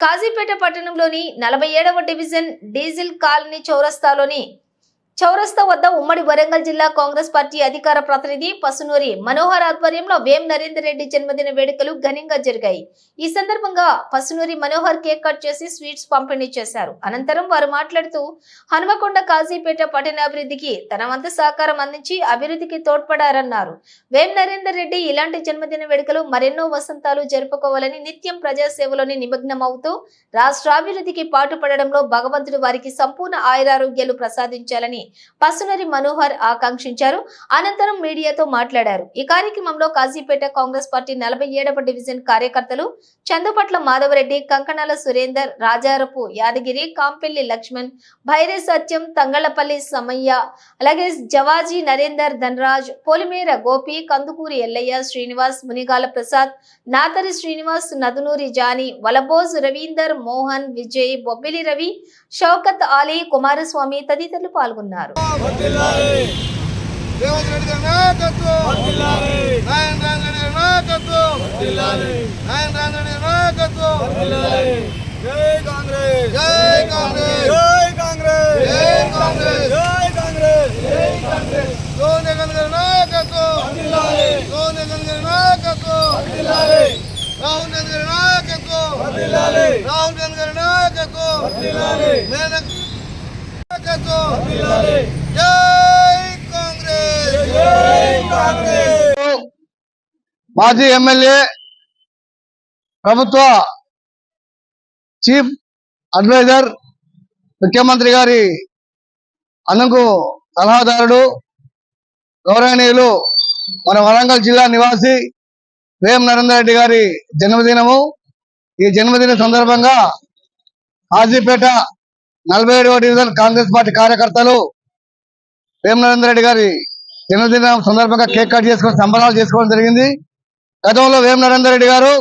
కాజీపేట పట్టణంలోని నలభై ఏడవ డివిజన్ డీజిల్ కాలనీ చౌరస్తాలోని చౌరస్తా వద్ద ఉమ్మడి వరంగల్ జిల్లా కాంగ్రెస్ పార్టీ అధికార ప్రతినిధి పసునూరి మనోహర్ ఆధ్వర్యంలో వేం నరేందర్ రెడ్డి జన్మదిన వేడుకలు ఘనంగా జరిగాయి. ఈ సందర్భంగా పసునూరి మనోహర్ కేక్ కట్ చేసి స్వీట్స్ పంపిణీ చేశారు. అనంతరం వారు మాట్లాడుతూ హనుమకొండ కాజీపేట పట్టణాభివృద్ధికి తన వంతు సహకారం అందించి అభివృద్ధికి తోడ్పడారన్నారు. వేం నరేందర్ రెడ్డి ఇలాంటి జన్మదిన వేడుకలు మరెన్నో వసంతాలు జరుపుకోవాలని నిత్యం ప్రజాసేవలోని నిమగ్నమవుతూ రాష్ట్రాభివృద్ధికి పాటుపడడంలో భగవంతుడు వారికి సంపూర్ణ ఆయురారోగ్యాలు ప్రసాదించాలని పసునరి మనోహర్ ఆకాంక్షించారు. అనంతరం మీడియాతో మాట్లాడారు. ఈ కార్యక్రమంలో కాజీపేట కాంగ్రెస్ పార్టీ నలభై ఏడవ డివిజన్ కార్యకర్తలు చందుపట్ల మాధవరెడ్డి కంకణాల సురేందర్ రాజారపు యాదగిరి కాంపెల్లి లక్ష్మణ్ భైరే సత్యం తంగళపల్లి సమయ్య అలాగే జవాజీ నరేందర్ ధనరాజ్ పొలిమేర గోపి కందుకూరి ఎల్లయ్య శ్రీనివాస్ మునిగాల ప్రసాద్ నాతరి శ్రీనివాస్ నదునూరి జాని వలబోజ్ రవీందర్ మోహన్ విజయ్ బొబ్బిలి రవి షౌకత్ అలీ కుమారస్వామి తదితరులు పాల్గొన్నారు. రేవంత్ రాహుల్ గాంధీ గారి నాయకత్వం రాహుల్ గాంధీ గారి నాయకత్వం మేనక కాంగ్రెస్ జై కాంగ్రెస్ మాజీ ఎమ్మెల్యే ప్రభుత్వ చీఫ్ అడ్వైజర్ ముఖ్యమంత్రి గారి అన్నకు సలహాదారుడు గౌరవనీయులు మన వరంగల్ జిల్లా నివాసి వేం నరేందర్ రెడ్డి గారి జన్మదినము. ఈ జన్మదిన సందర్భంగా హాజీపేట నలభై ఏడవ డివిజన్ కాంగ్రెస్ పార్టీ కార్యకర్తలు వేం రెడ్డి గారి జన్మదినం సందర్భంగా కేక్ కట్ చేసుకొని సంబరాలు చేసుకోవడం జరిగింది. గతంలో వేం నరేందర్ రెడ్డి గారు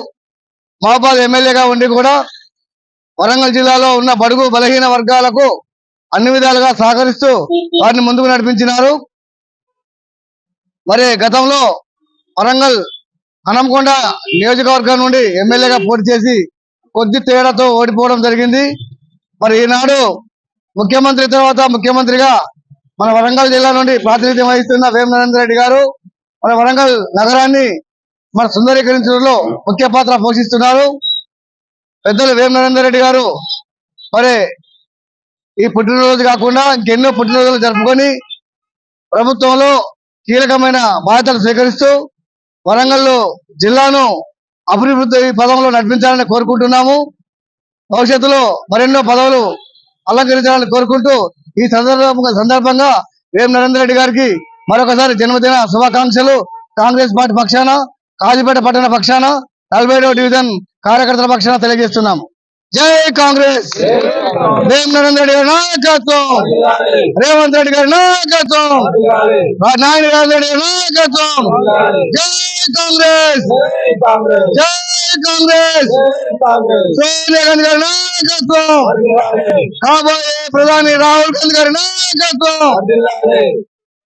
మహబాద్ ఎమ్మెల్యేగా ఉండి కూడా వరంగల్ జిల్లాలో ఉన్న బడుగు బలహీన వర్గాలకు అన్ని విధాలుగా సహకరిస్తూ వారిని ముందుకు నడిపించినారు. మరి గతంలో వరంగల్ హనంకొండ నియోజకవర్గం నుండి ఎమ్మెల్యేగా పోటీ చేసి కొద్ది తేడాతో ఓడిపోవడం జరిగింది. మరి ఈనాడు ముఖ్యమంత్రి తర్వాత ముఖ్యమంత్రిగా మన వరంగల్ జిల్లా నుండి ప్రాతినిధ్యం వహిస్తున్న వేం నరేంద్ర రెడ్డి గారు మన వరంగల్ నగరాన్ని మన సుందరీకరించడంలో ముఖ్య పాత్ర పోషిస్తున్నారు. పెద్దలు వేమ నరేందర్ రెడ్డి గారు మరి ఈ పుట్టినరోజు కాకుండా ఇంకెన్నో పుట్టినరోజులు జరుపుకొని ప్రభుత్వంలో కీలకమైన బాధ్యతలు స్వీకరిస్తూ వరంగల్ జిల్లాను అభివృద్ధి పదంలో నడిపించాలని కోరుకుంటున్నాము. భవిష్యత్తులో మరెన్నో పదవులు అలంకరించాలని కోరుకుంటూ ఈ సందర్భంగా సందర్భంగా వేం నరేందర్ రెడ్డి గారికి మరొకసారి జన్మదిన శుభాకాంక్షలు. కాంగ్రెస్ పార్టీ పక్షాన కాజీపేట పట్టణ పక్షాన నలభై డివిజన్ కార్యకర్తల పక్షాన తెలియజేస్తున్నాము. జై కాంగ్రెస్. వేం నరేందర్ రెడ్డి గారి నాయకత్వం. రేవంత్ రెడ్డి గారి నాయకత్వం. నాయన రెడ్డి గారి నాయకత్వం. జై కాంగ్రెస్. జై కాంగ్రెస్. సోనియా గాంధీ గారి నాయకత్వం. కాబోయే ప్రధాని రాహుల్ గాంధీ గారి నాయకత్వం.